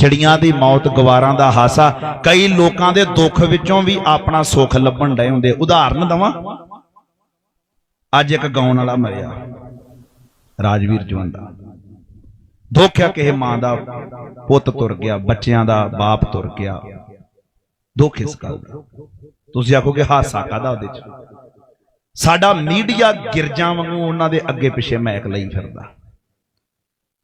ਚਿੜੀਆਂ ਦੀ ਮੌਤ ਗਵਾਰਾਂ ਦਾ ਹਾਸਾ। ਕਈ ਲੋਕਾਂ ਦੇ ਦੁੱਖ ਵਿੱਚੋਂ ਵੀ ਆਪਣਾ ਸੁੱਖ ਲੱਭਣ ਡਏ ਹੁੰਦੇ। ਉਦਾਹਰਨ ਦਵਾਂ, ਅੱਜ ਇੱਕ ਗਾਉਣ ਵਾਲਾ ਮਰਿਆ, ਰਾਜਵੀਰ ਜਵੰਦਾ। ਦੁੱਖ ਆ ਕਿਸੇ ਮਾਂ ਦਾ ਪੁੱਤ ਤੁਰ ਗਿਆ, ਬੱਚਿਆਂ ਦਾ ਬਾਪ ਤੁਰ ਗਿਆ। ਦੁੱਖ ਇਸ ਗੱਲ ਦਾ। ਤੁਸੀਂ ਆਖੋਗੇ ਹਾਸਾ ਕਾਦਾ ਉਹਦੇ ਚ? ਸਾਡਾ ਮੀਡੀਆ ਗਿਰਜਾਂ ਵਾਂਗੂ ਉਹਨਾਂ ਦੇ ਅੱਗੇ ਪਿੱਛੇ ਮਹਿਕ ਲਈ ਫਿਰਦਾ।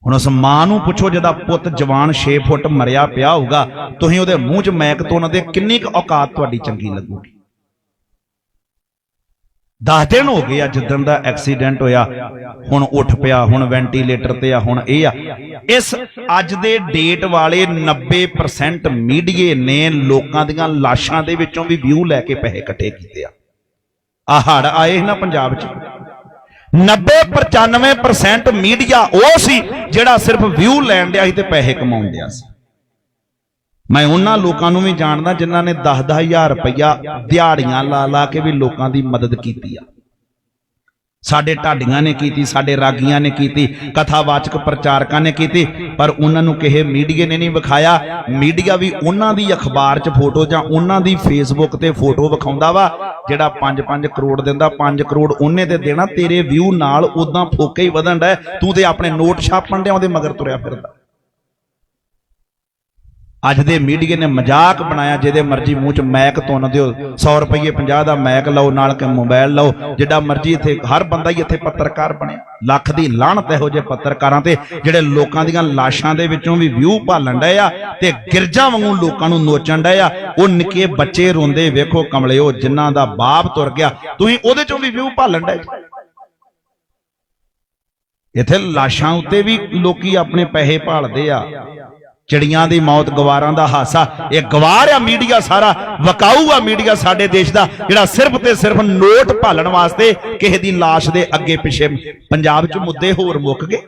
ਹੁਣ ਉਸ ਮਾਂ ਨੂੰ ਪੁੱਛੋ ਜਿਹਦਾ ਪੁੱਤ ਜਵਾਨ 6 ਫੁੱਟ ਮਰਿਆ ਪਿਆ ਹੋਊਗਾ, ਤੁਸੀਂ ਉਹਦੇ ਮੂੰਹ 'ਚ ਮੈਕ ਤੋਂ ਉਹਨਾਂ ਦੇ ਕਿੰਨੀ ਕੁ ਔਕਾਤ ਤੁਹਾਡੀ ਚੰਗੀ ਲੱਗੂਗੀ। 10 ਦਿਨ ਹੋ ਗਏ ਆ ਜਿੱਦਣ ਦਾ ਐਕਸੀਡੈਂਟ ਹੋਇਆ, ਹੁਣ ਉੱਠ ਪਿਆ, ਹੁਣ ਵੈਂਟੀਲੇਟਰ ਤੇ ਆ, ਹੁਣ ਇਹ ਆ। ਇਸ ਅੱਜ ਦੇ ਡੇਟ ਵਾਲੇ 90% ਮੀਡੀਏ ਨੇ ਲੋਕਾਂ ਦੀਆਂ ਲਾਸ਼ਾਂ ਦੇ ਵਿੱਚੋਂ ਵੀ ਵਿਊ ਲੈ ਕੇ ਪੈਸੇ ਇਕੱਠੇ ਕੀਤੇ ਆ। ਆ ਹੜ ਆਏ ਸੀ ਨਾ ਪੰਜਾਬ 'ਚ। 90 95% ਮੀਡੀਆ ਉਹ ਸੀ ਜਿਹੜਾ ਸਿਰਫ ਵਿਊ ਲੈਣ ਡਿਆ ਸੀ ਤੇ ਪੈਸੇ ਕਮਾਉਣ ਡਿਆ ਸੀ। ਮੈਂ ਉਹਨਾਂ ਲੋਕਾਂ ਨੂੰ ਵੀ ਜਾਣਦਾ ਜਿਨ੍ਹਾਂ ਨੇ 10-10000 ਰੁਪਇਆ ਦਿਹਾੜੀਆਂ ਲਾ ਲਾ ਕੇ ਵੀ ਲੋਕਾਂ ਦੀ ਮਦਦ ਕੀਤੀ ਆ। ਸਾਡੇ ਢਾਡੀਆਂ ਨੇ ਕੀਤੀ, ਸਾਡੇ ਰਾਗੀਆਂ ਨੇ ਕੀਤੀ, ਕਥਾਵਾਚਕ ਪ੍ਰਚਾਰਕਾਂ ਨੇ ਕੀਤੀ, ਪਰ ਉਹਨਾਂ ਨੂੰ ਕਿਸੇ ਮੀਡੀਆ ਨੇ ਨਹੀਂ ਵਿਖਾਇਆ। ਮੀਡੀਆ ਵੀ ਉਹਨਾਂ ਦੀ ਅਖਬਾਰ 'ਚ ਫੋਟੋ ਜਾਂ ਉਹਨਾਂ ਦੀ ਫੇਸਬੁੱਕ ਤੇ ਫੋਟੋ ਵਿਖਾਉਂਦਾ ਵਾ, ਜਿਹੜਾ 5-5 ਕਰੋੜ ਦਿੰਦਾ 5 ਕਰੋੜ ਉਹਨੇ ਤੇ ਦੇਣਾ, ਤੇਰੇ ਵਿਊ ਨਾਲ ਉਦਾਂ ਫੋਕੇ ਹੀ ਵਧਣ ਦਾ ਤੂੰ ਤੇ ਆਪਣੇ ਨੋਟ ਛਾਪਣ ਡਿਆ, ਉਹਦੇ ਮਗਰ ਤੁਰਿਆ ਫਿਰਦਾ। ਅੱਜ ਦੇ ਮੀਡੀਆ ਨੇ ਮਜ਼ਾਕ ਬਣਾਇਆ, ਜਿਹਦੇ ਮਰਜ਼ੀ ਮੂੰਹ 'ਚ ਮੈਕ ਤੁੰਨ ਦਿਓ 100 ਰੁਪਏ 50 ਦਾ ਮੈਕ ਲਓ, ਨਾਲ ਕੇ ਮੋਬਾਈਲ ਲਓ ਜਿੱਡਾ ਮਰਜ਼ੀ ਇੱਥੇ, ਹਰ ਬੰਦਾ ਹੀ ਇੱਥੇ ਪੱਤਰਕਾਰ ਬਣਿਆ। ਲੱਖ ਦੀ ਲਾਹਣਤ ਇਹੋ ਜਿਹੇ ਪੱਤਰਕਾਰਾਂ ਤੇ, ਜਿਹੜੇ ਲੋਕਾਂ ਦੀਆਂ ਲਾਸ਼ਾਂ ਦੇ ਵਿੱਚੋਂ ਵੀ ਵਿਊ ਭਾਲਣ ਡਏ ਆ ਤੇ ਗਿਰਜਾ ਵਾਂਗੂ ਲੋਕਾਂ ਨੂੰ ਨੋਚਣ ਡਏ ਆ। ਉਹ ਨਿੱਕੇ ਬੱਚੇ ਰੋਂਦੇ ਵੇਖੋ ਕਮਲਿਓ ਜਿਨ੍ਹਾਂ ਦਾ ਬਾਪ ਤੁਰ ਗਿਆ, ਤੁਸੀਂ ਉਹਦੇ ਚੋਂ ਵੀ ਵਿਊ ਭਾਲਣ ਡਏ ਇੱਥੇ ਲਾਸ਼ਾਂ ਉੱਤੇ ਵੀ ਲੋਕੀ ਆਪਣੇ ਪੈਸੇ ਭਾਲਦੇ ਆ। ਚਿੜੀਆਂ ਦੀ ਮੌਤ ਗਵਾਰਾਂ ਦਾ ਹਾਸਾ। ਇਹ ਗਵਾਰ ਆ ਮੀਡੀਆ ਸਾਰਾ, ਵਕਾਊ ਆ ਮੀਡੀਆ ਸਾਡੇ ਦੇਸ਼ ਦਾ, ਜਿਹੜਾ ਸਿਰਫ ਤੇ ਸਿਰਫ ਨੋਟ ਭਾਲਣ ਵਾਸਤੇ ਕਿਸੇ ਦੀ ਲਾਸ਼ ਦੇ ਅੱਗੇ ਪਿੱਛੇ ਪੰਜਾਬ 'ਚ ਮੁੱਦੇ ਹੋਰ ਮੁੱਕ ਗਏ।